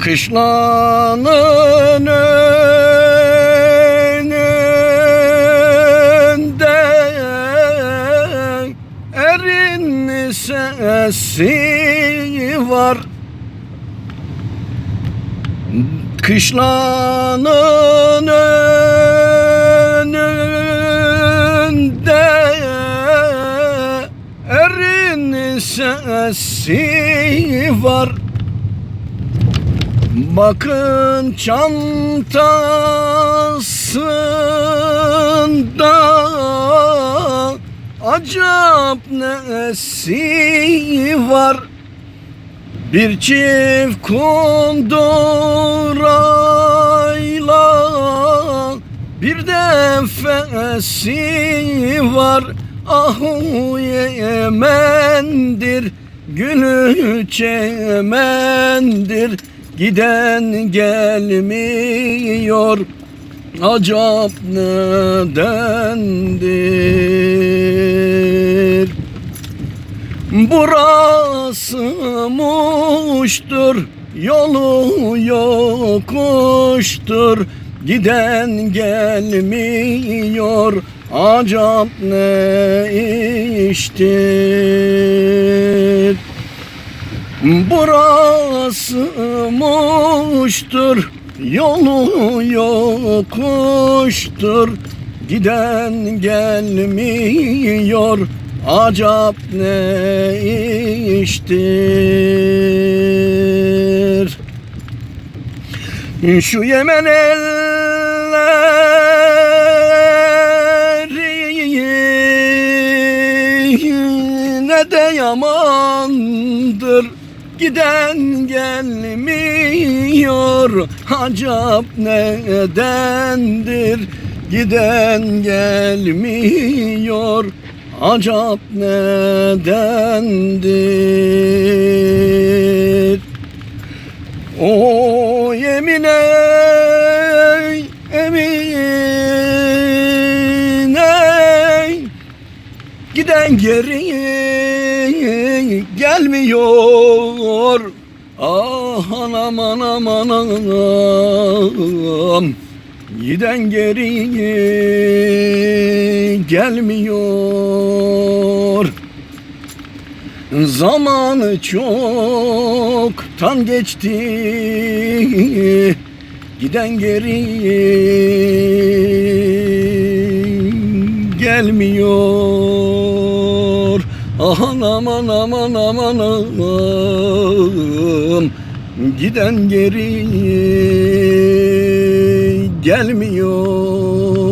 Kışlanın önünde erin sesi var. Kışlanın önünde erin sesi var Bakın çantasında acap nesi var? Bir çift kundurayla bir de var. Ahu yemendir gülü çemendir Giden gelmiyor acap nedendir? Burası muştur yolu yokuştur. Giden gelmiyor acap ne iştir Burası muştur yolu yokuştur. Giden gelmiyor acap ne iştir? Şu Yemen elleri ne de yamandır Giden gelmiyor. Acap nedendir? Giden gelmiyor. Acap nedendir? O yemin ey emin ey Giden geri gelmiyor. Ah anam anam anam Giden geri gelmiyor. Zamanı çoktan geçti. Giden geri gelmiyor Aman aman aman aman aman Giden geri gelmiyor